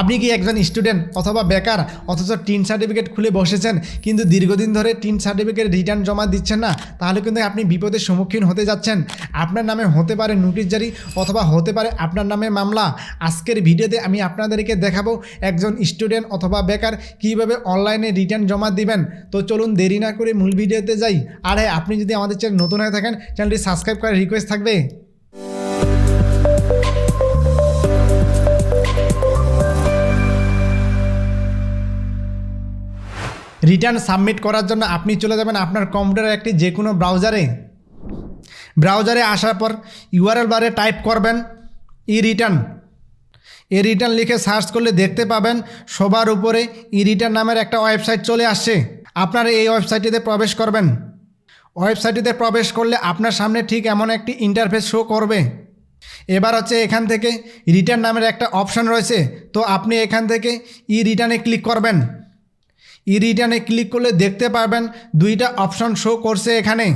আপনি কি একজন স্টুডেন্ট অথবা বেকার? অথচ টিন সার্টিফিকেট খুলে বসেছেন, কিন্তু দীর্ঘদিন ধরে টিন সার্টিফিকেট রিটার্ন জমা দিচ্ছেন না, তাহলে কিন্তু আপনি বিপদের সম্মুখীন হতে যাচ্ছেন। আপনার নামে হতে পারে নোটিশ জারি অথবা হতে পারে আপনার নামে মামলা। আজকের ভিডিওতে আমি আপনাদেরকে দেখাবো একজন স্টুডেন্ট অথবা বেকার কীভাবে অনলাইনে রিটার্ন জমা দিবেন। তো চলুন দেরি না করে মূল ভিডিওতে যাই। আর, আপনি যদি আমাদের চ্যানেল নতুন হয়ে থাকেন চ্যানেলটি সাবস্ক্রাইব করার রিকোয়েস্ট থাকবে। রিটার্ন সাবমিট করার জন্য আপনি চলে যাবেন আপনার কম্পিউটারের একটি যে কোনো ব্রাউজারে। ব্রাউজারে আসার পর ইউআরএল বারে টাইপ করবেন ই রিটার্ন ই রিটার্ন লিখে সার্চ করলে দেখতে পাবেন সবার উপরে ই রিটার্ন নামের একটা ওয়েবসাইট চলে আসছে। আপনারা এই ওয়েবসাইটটিতে প্রবেশ করবেন। ওয়েবসাইটটিতে প্রবেশ করলে আপনার সামনে ঠিক এমন একটি ইন্টারফেস শো করবে। এবার হচ্ছে এখান থেকে রিটার্ন নামের একটা অপশন রয়েছে। তো আপনি এখান থেকে ই রিটার্নে ক্লিক করবেন। ই রিটার্নে ক্লিক করলে দেখতে পারবেন দুইটা অপশন শো করছে এখানে।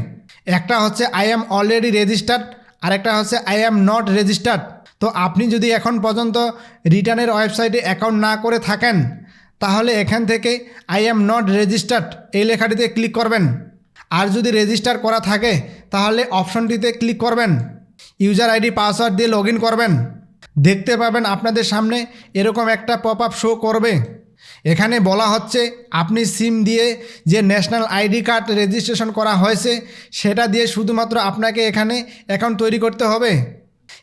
একটা হচ্ছে আই এম অলরেডি রেজিস্টার্ড আর একটা হচ্ছে আই এম নট রেজিস্টার্ড তো আপনি যদি এখন পর্যন্ত রিটার্নের ওয়েবসাইটে অ্যাকাউন্ট না করে থাকেন, তাহলে এখান থেকে আই এম নট রেজিস্টার্ড এই লেখাটিতে ক্লিক করবেন। আর যদি রেজিস্টার করা থাকে, তাহলে অপশনটিতে ক্লিক করবেন। ইউজার আইডি, পাসওয়ার্ড দিয়ে লগ করবেন। দেখতে পাবেন আপনাদের সামনে এরকম একটা পপ আপ শো করবে। এখানে বলা হচ্ছে, আপনি সিম দিয়ে যে ন্যাশনাল আইডি কার্ড রেজিস্ট্রেশন করা হয়েছে, সেটা দিয়ে শুধুমাত্র আপনাকে এখানে অ্যাকাউন্ট তৈরি করতে হবে।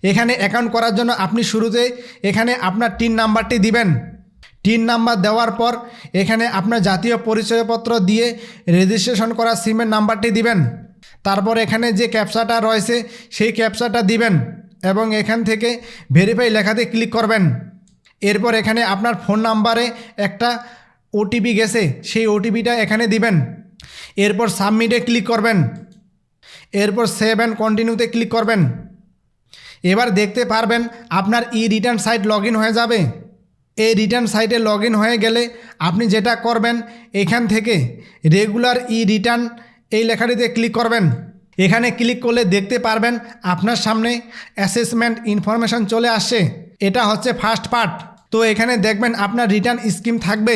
এখানে অ্যাকাউন্ট করার জন্য আপনি শুরুতে এখানে আপনার টিন নাম্বারটি দিবেন। টিন নাম্বার দেওয়ার পর এখানে আপনার জাতীয় পরিচয়পত্র দিয়ে রেজিস্ট্রেশন করা সিমের নাম্বারটি দিবেন। তারপর এখানে যে ক্যাপচাটা রয়েছে, সেই ক্যাপচাটা দিবেন এবং এখান থেকে ভেরিফাই লেখাতে ক্লিক করবেন। এরপর এখানে আপনার ফোন নাম্বারে একটা ওটিপি গেছে, সেই ওটিপিটা এখানে দিবেন। এরপর সাবমিটে ক্লিক করবেন। এরপর সেভ অ্যান্ড কন্টিনিউতে ক্লিক করবেন। এবার দেখতে পারবেন আপনার ই রিটার্ন সাইট লগ হয়ে যাবে। এই রিটার্ন সাইটে লগ হয়ে গেলে আপনি যেটা করবেন, এখান থেকে রেগুলার ই রিটার্ন এই লেখাটিতে ক্লিক করবেন। এখানে ক্লিক করলে দেখতে পারবেন আপনার সামনে অ্যাসেসমেন্ট ইনফরমেশন চলে আসছে। এটা হচ্ছে ফার্স্ট পার্ট তো এখানে দেখবেন আপনার রিটার্ন স্কিম থাকবে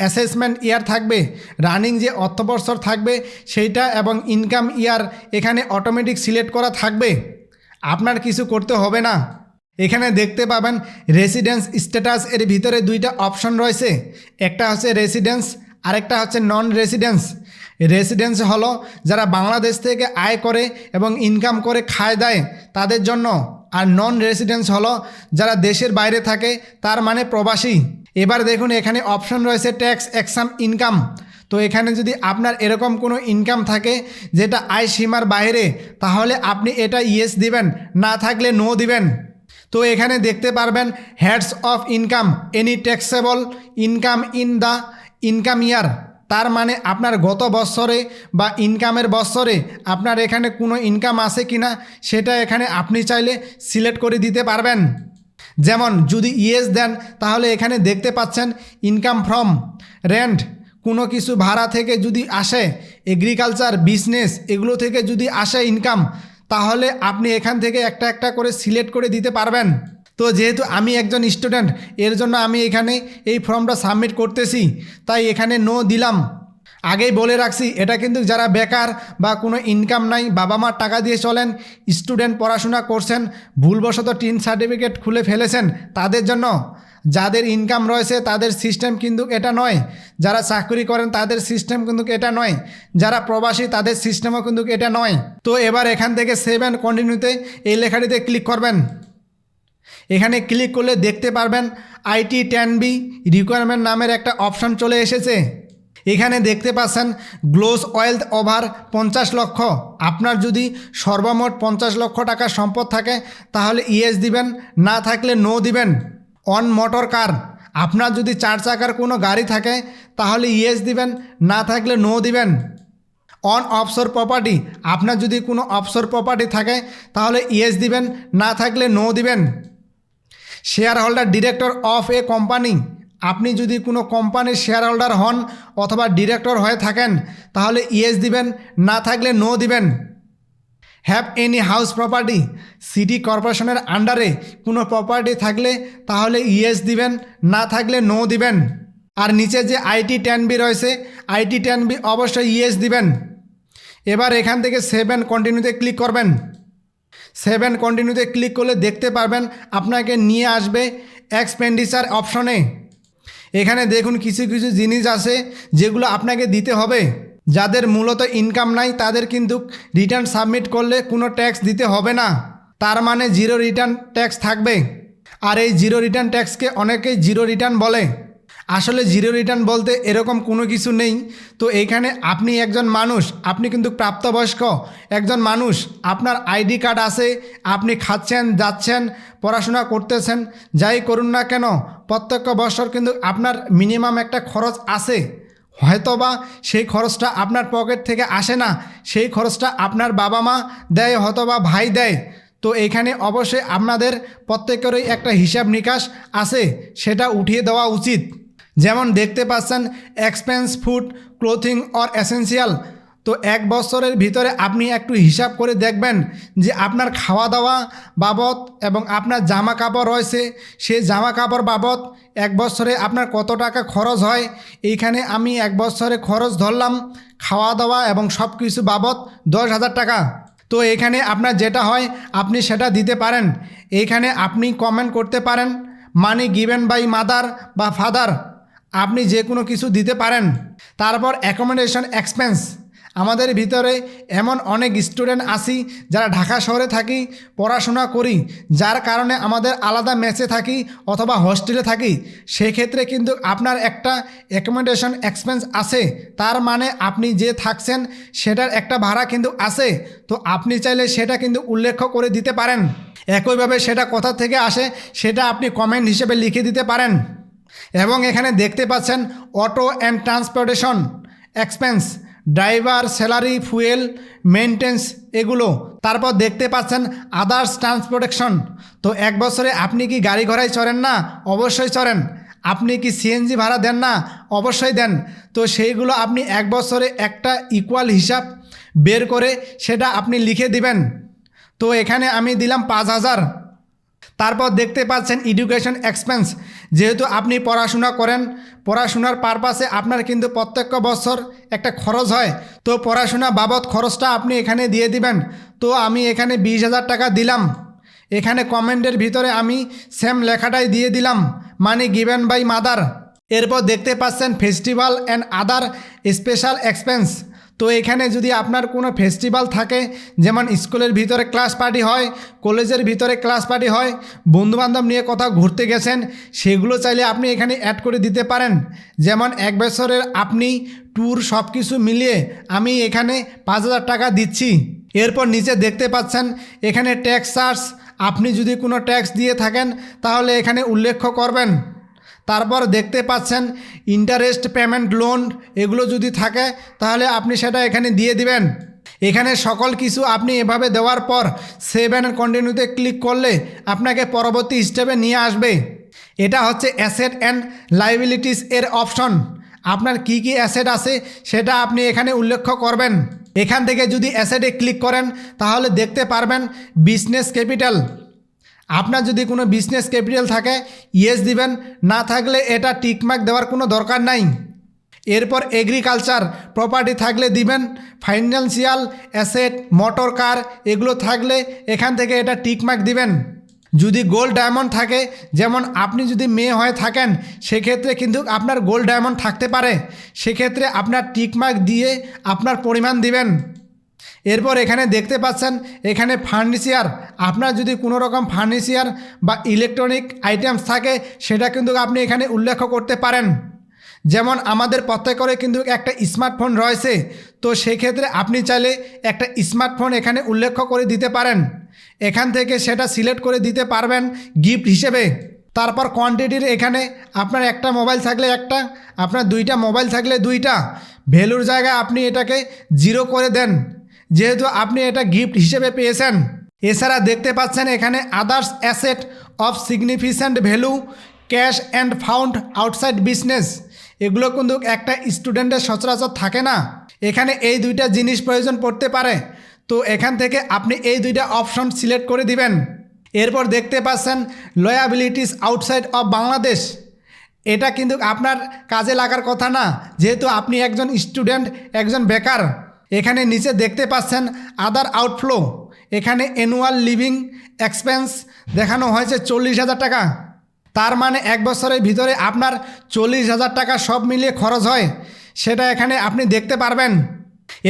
অ্যাসেসমেন্ট ইয়ার থাকবে রানিং যে অর্থবর্ষর থাকবে সেইটা এবং ইনকাম ইয়ার এখানে অটোমেটিক সিলেক্ট করা থাকবে। আপনার কিছু করতে হবে না। এখানে দেখতে পাবেন রেসিডেন্স স্ট্যাটাস এর ভিতরে দুইটা অপশন রয়েছে। একটা হচ্ছে রেসিডেন্স আরেকটা হচ্ছে নন রেসিডেন্স রেসিডেন্স হলো যারা বাংলাদেশ থেকে আয় করে এবং ইনকাম করে খায় দেয়, তাদের জন্য। আর নন রেসিডেন্স হলো যারা দেশের বাইরে থাকে, তার মানে প্রবাসী। এবার দেখুন এখানে অপশন রয়েছে ট্যাক্স এক্সাম ইনকাম তো এখানে যদি আপনার এরকম কোনো ইনকাম থাকে যেটা আয় সীমার বাইরে, তাহলে আপনি এটা ইয়েস দিবেন, না থাকলে নো দিবেন। তো এখানে দেখতে পারবেন heads of income any taxable income in the income year তার মানে আপনার গত বৎসরে বা ইনকামের বৎসরে আপনার এখানে কোনো ইনকাম আছে কি না, সেটা এখানে আপনি চাইলে সিলেক্ট করে দিতে পারবেন। যেমন যদি ইয়েস দেন, তাহলে এখানে দেখতে পাচ্ছেন ইনকাম ফ্রম রেন্ট কোনো কিছু ভাড়া থেকে যদি আসে এগ্রিকালচার বিজনেস এগুলো থেকে যদি আসে ইনকাম তাহলে আপনি এখান থেকে একটা একটা করে সিলেক্ট করে দিতে পারবেন। তো যেহেতু আমি একজন স্টুডেন্ট এর জন্য আমি এখানে এই ফর্মটা সাবমিট করতেছি। তাই এখানে নো দিলাম। আগেই বলে রাখছি, এটা কিন্তু যারা বেকার বা কোনো ইনকাম নাই বাবা মার টাকা দিয়ে চলেন স্টুডেন্ট পড়াশোনা করছেন, ভুলবশত টিন সার্টিফিকেট খুলে ফেলেছেন, তাদের জন্য। যাদের ইনকাম রয়েছে, তাদের সিস্টেম কিন্তু এটা নয়। যারা চাকরি করেন, তাদের সিস্টেম কিন্তু এটা নয়। যারা প্রবাসী, তাদের সিস্টেমও কিন্তু এটা নয়। তো এবার এখান থেকে সেভ অ্যান্ড কন্টিনিউতে এই লেখাটিতে ক্লিক করবেন। এখানে ক্লিক করলে দেখতে পারবেন আইটি টেন বি রিকোয়ারমেন্ট নামের একটা অপশন চলে এসেছে। এখানে দেখতে পাচ্ছেন গ্লোস ওয়েলথ ওভার পঞ্চাশ লক্ষ। আপনার যদি সর্বমোট পঞ্চাশ লক্ষ টাকা সম্পদ থাকে, তাহলে ইএস দিবেন, না থাকলে নো দিবেন। অন মোটর কার আপনার যদি চার চাকার কোনো গাড়ি থাকে, তাহলে ইয়েস দিবেন, না থাকলে নো দিবেন। অন অফসোর প্রপার্টি আপনার যদি কোনো অফসোর প্রপার্টি থাকে, তাহলে ইয়েস দিবেন, না থাকলে নো দিবেন। Share holder director of a company আপনি যদি কোনো কোম্পানির শেয়ার হোল্ডার হন অথবা ডিরেক্টর হয়ে থাকেন, তাহলে ইয়েস দিবেন, না থাকলে নো দিবেন। Have any house property city কর্পোরেশনের আন্ডারে কোনো প্রপার্টি থাকলে তাহলে ইয়েস দিবেন, না থাকলে নো দিবেন। আর নিচে যে আইটি টেন বি রয়েছে আইটি টেন বি অবশ্যই ইয়েস দিবেন। এবার এখান থেকে সেভেন কন্টিনিউতে ক্লিক করবেন। সেভেন কন্টিনিউতে ক্লিক করলে দেখতে পারবেন আপনাকে নিয়ে আসবে এক্সপেন্ডিচার অপশনে এখানে দেখুন কিছু কিছু জিনিস আছে যেগুলো আপনাকে দিতে হবে। যাদের মূলত ইনকাম নাই, তাদের কিন্তু রিটার্ন সাবমিট করলে কোনো ট্যাক্স দিতে হবে না। তার মানে জিরো রিটার্ন ট্যাক্স থাকবে। আর এই জিরো রিটার্ন ট্যাক্সকে অনেকেই জিরো রিটার্ন বলে। আসলে জিরো রিটার্ন বলতে এরকম কোনো কিছু নেই। তো এইখানে আপনি একজন মানুষ, আপনি কিন্তু প্রাপ্তবয়স্ক, একজন মানুষ, আপনার আইডি কার্ড আছে, আপনি খাচ্ছেন, যাচ্ছেন, পড়াশোনা করতেছেন, যাই করুন না কেন, প্রত্যেক বছর কিন্তু আপনার মিনিমাম একটা খরচ আছে। হয়তোবা সেই খরচটা আপনার পকেট থেকে আসে না, সেই খরচটা আপনার বাবা মা দেয়, হয়তোবা ভাই দেয়। তো এখানে অবশ্যই আপনাদের প্রত্যেকেরই একটা হিসাব নিকাশ আছে, সেটা উঠিয়ে দেওয়া উচিত। যেমন দেখতে পাচ্ছেন expense food clothing or essential তো এক বছরের ভিতরে আপনি একটু হিসাব করে দেখবেন যে আপনার খাওয়া দাওয়া বাবদ এবং আপনার জামা কাপড় রয়েছে। সেই জামা কাপড় বাবদ এক বছরে আপনার কত টাকা খরচ হয়? এইখানে আমি এক বছরে খরচ ধরলাম খাওয়া দাওয়া এবং সব কিছু বাবদ দশ হাজার টাকা। তো এখানে আপনার যেটা হয়, আপনি সেটা দিতে পারেন। এইখানে আপনি কমেন্ট করতে পারেন মানি গিভেন বাই মাদার বা ফাদার আপনি যে কোনো কিছু দিতে পারেন। তারপর অ্যাকোমোডেশন এক্সপেন্স আমাদের ভিতরে এমন অনেক স্টুডেন্ট আসি যারা ঢাকা শহরে থাকি, পড়াশোনা করি, যার কারণে আমাদের আলাদা মেসে থাকি অথবা হোস্টেলে থাকি। সেক্ষেত্রে কিন্তু আপনার একটা অ্যাকোমোডেশন এক্সপেন্স আছে। তার মানে আপনি যে থাকছেন, সেটার একটা ভাড়া কিন্তু আছে। তো আপনি চাইলে সেটা কিন্তু উল্লেখ করে দিতে পারেন। একইভাবে সেটা কোথা থেকে আসে, সেটা আপনি কমেন্ট হিসেবে লিখে দিতে পারেন। এবং এখানে দেখতে পাচ্ছেন auto and transportation, expense, driver, salary, fuel maintenance এগুলো। তারপর দেখতে পাচ্ছেন আদার্স ট্রান্সপোর্টেশন। তো এক বছরে আপনি কি গাড়ি ঘোড়ায় চড়েন না? অবশ্যই চড়েন। আপনি কি সিএনজি ভাড়া দেন না? অবশ্যই দেন। তো সেইগুলো আপনি এক বছরে একটা ইকুয়াল হিসাব বের করে সেটা আপনি লিখে দিবেন। তো এখানে আমি দিলাম পাঁচ হাজার। তারপর দেখতে পাচ্ছেন এডুকেশন এক্সপেন্স যেহেতু আপনি পড়াশোনা করেন, পড়াশোনার পারপাসে আপনার কিন্তু প্রত্যেক বছর একটা খরচ হয়। তো পড়াশোনা বাবদ খরচটা আপনি এখানে দিয়ে দিবেন। তো আমি এখানে বিশ হাজার টাকা দিলাম। এখানে কমেন্টের ভিতরে আমি সেম লেখাটাই দিয়ে দিলাম। মানে গিভেন বাই মাদার। এরপর দেখতে পাচ্ছেন festival and other special expense তো এখানে যদি আপনার কোনো ফেস্টিভ্যাল থাকে, যেমন স্কুলের ভিতরে ক্লাস পার্টি হয়, কলেজের ভিতরে ক্লাস পার্টি হয়, বন্ধুবান্ধব নিয়ে কোথাও ঘুরতে গেছেন, সেগুলো চাইলে আপনি এখানে অ্যাড করে দিতে পারেন। যেমন এক বছরের আপনি ট্যুর সব কিছু মিলিয়ে আমি এখানে পাঁচ হাজার টাকা দিচ্ছি। এরপর নিচে দেখতে পাচ্ছেন, এখানে ট্যাক্স চার্জ আপনি যদি কোনো ট্যাক্স দিয়ে থাকেন, তাহলে এখানে উল্লেখ করবেন। তারপর দেখতে পাচ্ছেন ইন্টারেস্ট পেমেন্ট লোন এগুলো যদি থাকে, তাহলে আপনি সেটা এখানে দিয়ে দিবেন। এখানে সকল কিছু আপনি এভাবে দেওয়ার পর সেভ অ্যান্ড কন্টিনিউতে ক্লিক করলে আপনাকে পরবর্তী স্টেপে নিয়ে আসবে। এটা হচ্ছে অ্যাসেট অ্যান্ড লাইবিলিটিস এর অপশন আপনার কি কি অ্যাসেট আছে সেটা আপনি এখানে উল্লেখ করবেন। এখান থেকে যদি অ্যাসেটে ক্লিক করেন, তাহলে দেখতে পারবেন বিজনেস ক্যাপিটাল আপনার যদি কোনো বিজনেস ক্যাপিটাল থাকে ইয়েস দিবেন, না থাকলে এটা টিকমার্ক দেওয়ার কোনো দরকার নাই। এরপর এগ্রিকালচার প্রপার্টি থাকলে দিবেন ফাইন্যান্সিয়াল অ্যাসেট মোটর কার এগুলো থাকলে এখান থেকে এটা টিকমার্ক দিবেন। যদি গোল্ড ডায়মন্ড থাকে, যেমন আপনি যদি মেয়ে হয়ে থাকেন, সেক্ষেত্রে কিন্তু আপনার গোল্ড ডায়মন্ড থাকতে পারে। সেক্ষেত্রে আপনার টিকমার্ক দিয়ে আপনার পরিমাণ দিবেন। এরপর এখানে দেখতে পাচ্ছেন, এখানে ফার্নিচার আপনার যদি কোনো রকম ফার্নিচার বা ইলেকট্রনিক আইটেমস থাকে, সেটা কিন্তু আপনি এখানে উল্লেখ করতে পারেন। যেমন আমাদের প্রত্যেকেরই কিন্তু একটা স্মার্টফোন রয়েছে, তো সেক্ষেত্রে আপনি চাইলে একটা স্মার্টফোন এখানে উল্লেখ করে দিতে পারেন। এখান থেকে সেটা সিলেক্ট করে দিতে পারবেন গিফট হিসেবে। তারপর কোয়ান্টিটির এখানে আপনার একটা মোবাইল থাকলে একটা, আপনার দুইটা মোবাইল থাকলে দুইটা। ভ্যালুর জায়গায় আপনি এটাকে জিরো করে দেন। যেহেতু আপনি এটা গিফট হিসেবে পেয়েছেন, এছাড়া দেখতে পাচ্ছেন এখানে others asset of significant value cash and found outside business এগুলো কিন্তু একটা স্টুডেন্টের সচরাচর থাকে না। এখানে এই দুইটা জিনিস প্রয়োজন পড়তে পারে। তো এখান থেকে আপনি এই দুইটা অপশন সিলেক্ট করে দিবেন। এরপর দেখতে পাচ্ছেন লয়াবিলিটিস আউটসাইড অফ বাংলাদেশ। এটা কিন্তু আপনার কাজে লাগার কথা না। যেহেতু আপনি একজন স্টুডেন্ট একজন বেকার। এখানে নিচে দেখতে পাচ্ছেন আদার আউটফ্লো এখানে অ্যানুয়াল লিভিং এক্সপেন্স দেখানো হয়েছে চল্লিশ হাজার টাকা। তার মানে এক বছরের ভিতরে আপনার চল্লিশ হাজার টাকা সব মিলিয়ে খরচ হয়। সেটা এখানে আপনি দেখতে পারবেন।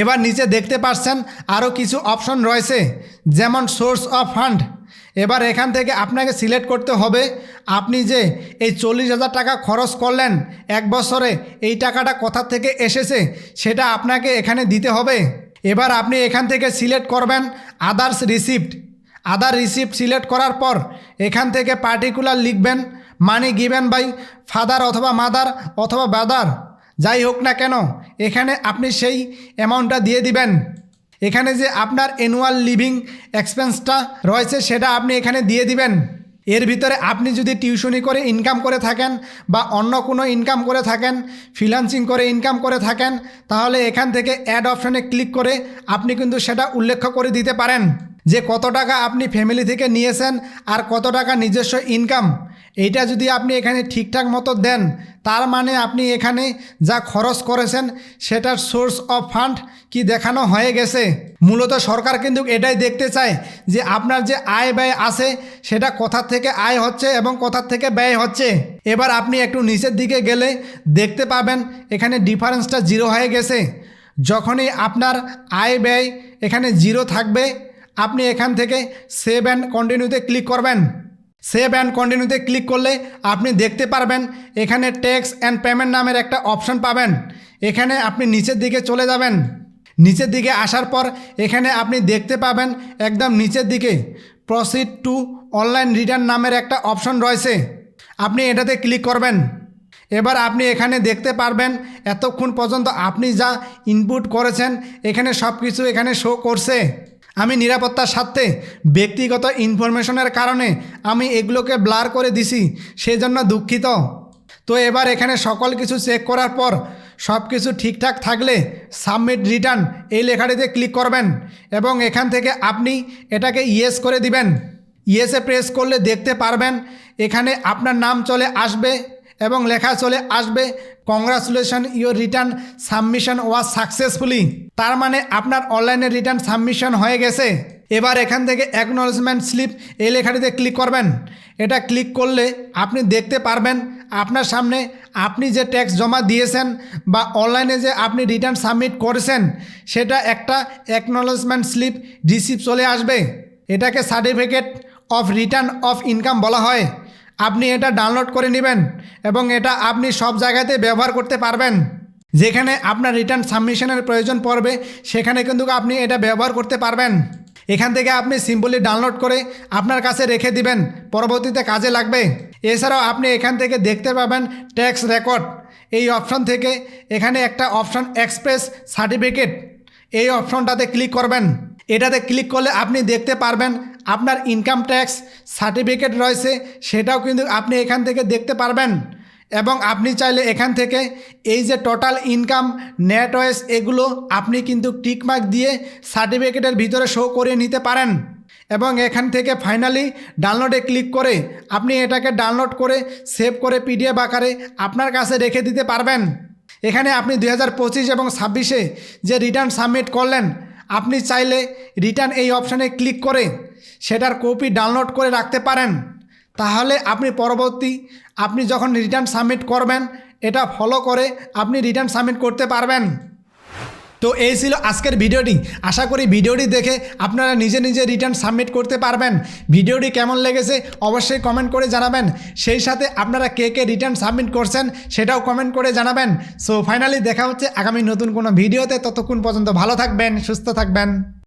এবার নিচে দেখতে পাচ্ছেন আরও কিছু অপশন রয়েছে, যেমন সোর্স অফ ফান্ড এবার এখান থেকে আপনাকে সিলেক্ট করতে হবে। আপনি যে এই চল্লিশ হাজার টাকা খরচ করলেন এক বছরে, এই টাকাটা কোথা থেকে এসেছে সেটা আপনাকে এখানে দিতে হবে। এবার আপনি এখান থেকে সিলেক্ট করবেন others receipt. Other receipt select করার পর এখান থেকে পার্টিকুলার লিখবেন, মানি গিভেন বাই ফাদার অথবা মাদার অথবা ব্রাদার। যাই হোক না কেন, এখানে আপনি সেই অ্যামাউন্টটা দিয়ে দিবেন। এখানে যে আপনার অ্যানুয়াল লিভিং এক্সপেন্সটা রয়েছে, সেটা আপনি এখানে দিয়ে দিবেন। এর ভিতরে আপনি যদি টিউশনি করে ইনকাম করে থাকেন বা অন্য কোনো ইনকাম করে থাকেন ফ্রিলান্সিং করে ইনকাম করে থাকেন, তাহলে এখান থেকে অ্যাড অপশানে ক্লিক করে আপনি কিন্তু সেটা উল্লেখ করে দিতে পারেন যে কত টাকা আপনি ফ্যামিলি থেকে নিয়েছেন আর কত টাকা নিজস্ব ইনকাম এইটা যদি আপনি এখানে ঠিকঠাক মতো দেন, তার মানে আপনি এখানে যা খরচ করেছেন, সেটার সোর্স অফ ফান্ড কি দেখানো হয়ে গেছে? মূলত সরকার কিন্তু এটাই দেখতে চায় যে আপনার যে আয় ব্যয় আছে, সেটা কোথার থেকে আয় হচ্ছে এবং কোথার থেকে ব্যয় হচ্ছে। এবার আপনি একটু নিচের দিকে গেলে দেখতে পাবেন, এখানে ডিফারেন্সটা জিরো হয়ে গেছে। যখনই আপনার আয় ব্যয় এখানে জিরো থাকবে, আপনি এখান থেকে সেভ অ্যান্ড কন্টিনিউতে ক্লিক করবেন। সেভ অ্যান্ড কন্টিনিউতে ক্লিক করলে আপনি দেখতে পারবেন এখানে ট্যাক্স অ্যান্ড পেমেন্ট নামের একটা অপশন পাবেন। এখানে আপনি নিচের দিকে চলে যাবেন। নিচের দিকে আসার পর এখানে আপনি দেখতে পাবেন একদম নিচের দিকে। প্রসিড টু অনলাইন রিটার্ন নামের একটা অপশন রয়েছে। আপনি এটাতে ক্লিক করবেন। এবার আপনি এখানে দেখতে পারবেন এতক্ষণ পর্যন্ত আপনি যা ইনপুট করেছেন, এখানে সব কিছু এখানে শো করছে। আমি নিরাপত্তার স্বার্থে ব্যক্তিগত ইনফরমেশনের কারণে আমি এগুলোকে ব্লার করে দিছি সেই জন্য দুঃখিত। তো এবার এখানে সকল কিছু চেক করার পর সব কিছু ঠিকঠাক থাকলে সাবমিট রিটার্ন এই লেখাটিতে ক্লিক করবেন এবং এখান থেকে আপনি এটাকে ইয়েস করে দিবেন। ইয়েসে প্রেস করলে দেখতে পারবেন, এখানে আপনার নাম চলে আসবে। এবং লেখা চলে আসবে congratulation your return submission was successfully তার মানে আপনার অনলাইনে রিটার্ন সাবমিশন হয়ে গেছে। এবার এখান থেকে অ্যাকনোলজমেন্ট স্লিপ এই লেখাটিতে ক্লিক করবেন। এটা ক্লিক করলে আপনি দেখতে পারবেন, আপনার সামনে আপনি যে ট্যাক্স জমা দিয়েছেন বা অনলাইনে যে আপনি রিটার্ন সাবমিট করেছেন, সেটা একটা অ্যাকনোলজমেন্ট স্লিপ রিসিভ চলে আসবে। এটাকে certificate of return of income বলা হয়। আপনি এটা ডাউনলোড করে নেবেন এবং এটা আপনি সব জায়গাতে ব্যবহার করতে পারবেন। যেখানে আপনার রিটার্ন সাবমিশনের প্রয়োজন পড়বে, সেখানে কিন্তু আপনি এটা ব্যবহার করতে পারবেন। এখান থেকে আপনি সিম্পলি ডাউনলোড করে আপনার কাছে রেখে দিবেন, পরবর্তীতে কাজে লাগবে। এছাড়াও আপনি এখান থেকে দেখতে পাবেন ট্যাক্স রেকর্ড এই অপশন থেকে এখানে একটা অপশন এক্সপ্রেস সার্টিফিকেট এই অপশনটাতে ক্লিক করবেন। এটাতে ক্লিক করলে আপনি দেখতে পারবেন আপনার ইনকাম ট্যাক্স সার্টিফিকেট রয়েছে, সেটাও কিন্তু আপনি এখান থেকে দেখতে পারবেন। এবং আপনি চাইলে এখান থেকে এই যে টোটাল ইনকাম নেট ওয়েস এগুলো আপনি কিন্তু টিকমার্ক দিয়ে সার্টিফিকেটের ভিতরে শো করে নিতে পারেন। এবং এখান থেকে ফাইনালি ডাউনলোডে ক্লিক করে আপনি এটাকে ডাউনলোড করে সেভ করে পিডিএফ আকারে আপনার কাছে রেখে দিতে পারবেন। এখানে আপনি দু হাজার পঁচিশ এবং ছাব্বিশে যে রিটার্ন সাবমিট করলেন আপনি চাইলে রিটার্ন এই অপশানে ক্লিক করে সেটার কপি ডাউনলোড করে রাখতে পারেন। তাহলে আপনি পরবর্তী আপনি যখন রিটার্ন সাবমিট করবেন, এটা ফলো করে আপনি রিটার্ন সাবমিট করতে পারবেন। তো এই ছিল আজকের ভিডিওটি। আশা করি ভিডিওটি দেখে আপনারা নিজে নিজে রিটার্ন সাবমিট করতে পারবেন। ভিডিওটি কেমন লেগেছে অবশ্যই কমেন্ট করে জানাবেন। সেই সাথে আপনারা কে কে রিটার্ন সাবমিট করছেন সেটাও কমেন্ট করে জানাবেন। সো ফাইনালি দেখা হচ্ছে আগামী নতুন কোনো ভিডিওতে। ততক্ষণ পর্যন্ত ভালো থাকবেন, সুস্থ থাকবেন।